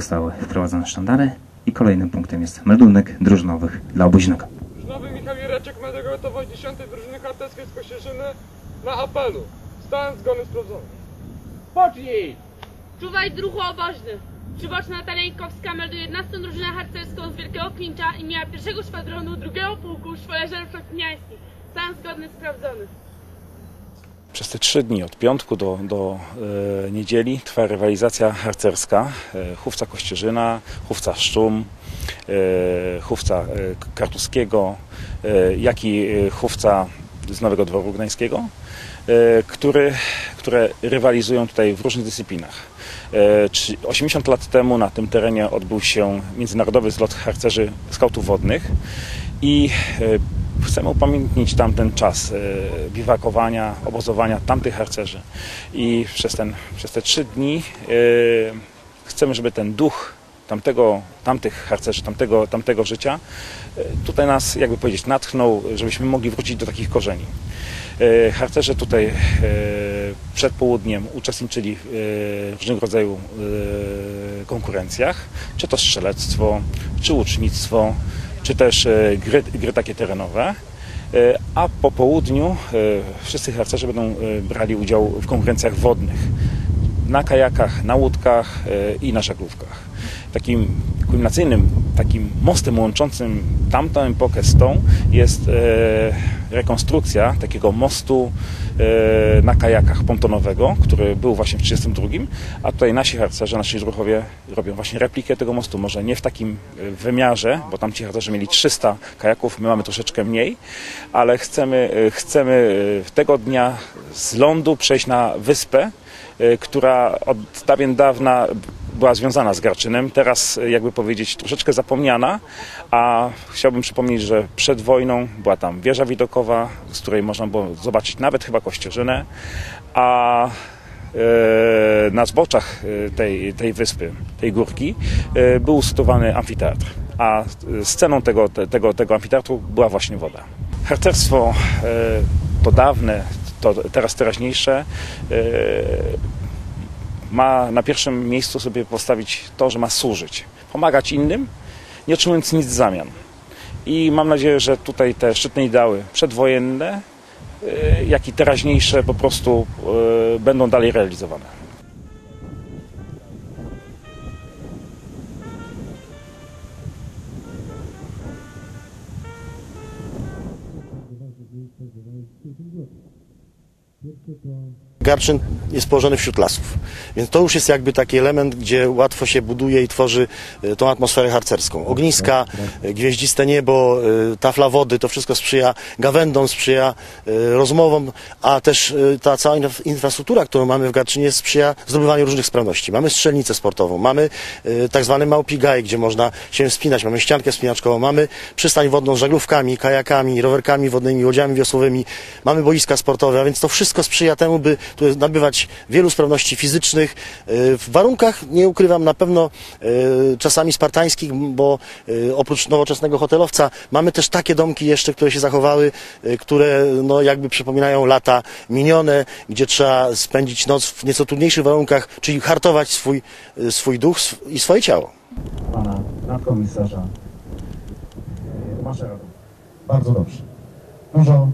zostały wprowadzone sztandary i kolejnym punktem jest meldunek drużynowych dla obuźnego. Nowy Michał Jureczek ma gotowość 10 drużyny harcerskiej z Kościerzyny na apelu. Stan zgodny sprawdzony. Pocznij! Czuwaj druhu oboźny. Przyboczna Natalia Inkowska melduje 11 drużynę harcerską z Wielkiego Klincza i miała pierwszego szwadronu drugiego pułku szwoleżerów chrześcijańskich. Stan zgodny sprawdzony. Przez te trzy dni, od piątku do, do e, niedzieli, trwa rywalizacja harcerska. E, chówca Kościerzyna, chówca Szczum, e, chówca e, Kartuskiego, e, jak i e, chówca z Nowego Dworu Gdańskiego, e, który, które rywalizują tutaj w różnych dyscyplinach. E, trzy- 80 lat temu na tym terenie odbył się międzynarodowy zlot harcerzy skautów wodnych i e, chcemy upamiętnić tamten czas e, biwakowania, obozowania tamtych harcerzy. I przez, ten, przez te trzy dni e, chcemy, żeby ten duch tamtego, tamtych harcerzy, tamtego, tamtego życia e, tutaj nas, jakby powiedzieć, natchnął, żebyśmy mogli wrócić do takich korzeni. Harcerze tutaj przed południem uczestniczyli w różnego rodzaju konkurencjach, czy to strzelectwo, czy łucznictwo, czy też e, gry, gry takie terenowe. E, A po południu e, wszyscy harcerze będą brali udział w konkurencjach wodnych na kajakach, na łódkach i na żaglówkach. Takim kulminacyjnym, takim mostem łączącym tamtą epokę z tą jest e, rekonstrukcja takiego mostu e, na kajakach pontonowego, który był właśnie w 1932, a tutaj nasi harcerze, nasi żuchowie robią właśnie replikę tego mostu, może nie w takim e, wymiarze, bo tam ci harcerze mieli 300 kajaków, my mamy troszeczkę mniej, ale chcemy, e, chcemy e, tego dnia z lądu przejść na wyspę, która od dawien dawna była związana z Garczynem, teraz y, jakby powiedzieć troszeczkę zapomniana, a chciałbym przypomnieć, że przed wojną była tam wieża widokowa, z której można było zobaczyć nawet chyba Kościerzynę, a e, na zboczach e, tej, tej wyspy, tej górki, e, był usytuowany amfiteatr, a e, sceną tego, te- tego, tego amfiteatru była właśnie woda. Harcerstwo e, to dawne, to teraz teraźniejsze, e, ma na pierwszym miejscu sobie postawić to, że ma służyć, pomagać innym, nie otrzymując nic w zamian. I mam nadzieję, że tutaj te szczytne ideały przedwojenne, e, jak i teraźniejsze po prostu e, będą dalej realizowane. Garczyn jest położony wśród lasów, więc to już jest jakby taki element, gdzie łatwo się buduje i tworzy e, tą atmosferę harcerską. Ogniska, e, gwieździste niebo, e, tafla wody, to wszystko sprzyja gawędom, sprzyja rozmowom, a też ta cała inf- infrastruktura, którą mamy w Garczynie sprzyja zdobywaniu różnych sprawności. Mamy strzelnicę sportową, mamy tak zwany małpi gaj, gdzie można się wspinać, mamy ściankę wspinaczkową, mamy przystań wodną z żaglówkami, kajakami, rowerkami wodnymi, łodziami wiosłowymi, mamy boiska sportowe, a więc to wszystko sprzyja temu, by tu nabywać wielu sprawności fizycznych e, w warunkach, nie ukrywam, na pewno e, czasami spartańskich, bo e, oprócz nowoczesnego hotelowca mamy też takie domki jeszcze, które się zachowały, które no, jakby przypominają lata minione, gdzie trzeba spędzić noc w nieco trudniejszych warunkach, czyli hartować swój, swój duch i swoje ciało. pana nadkomisarza Maszeratu. Bardzo dobrze. Dużo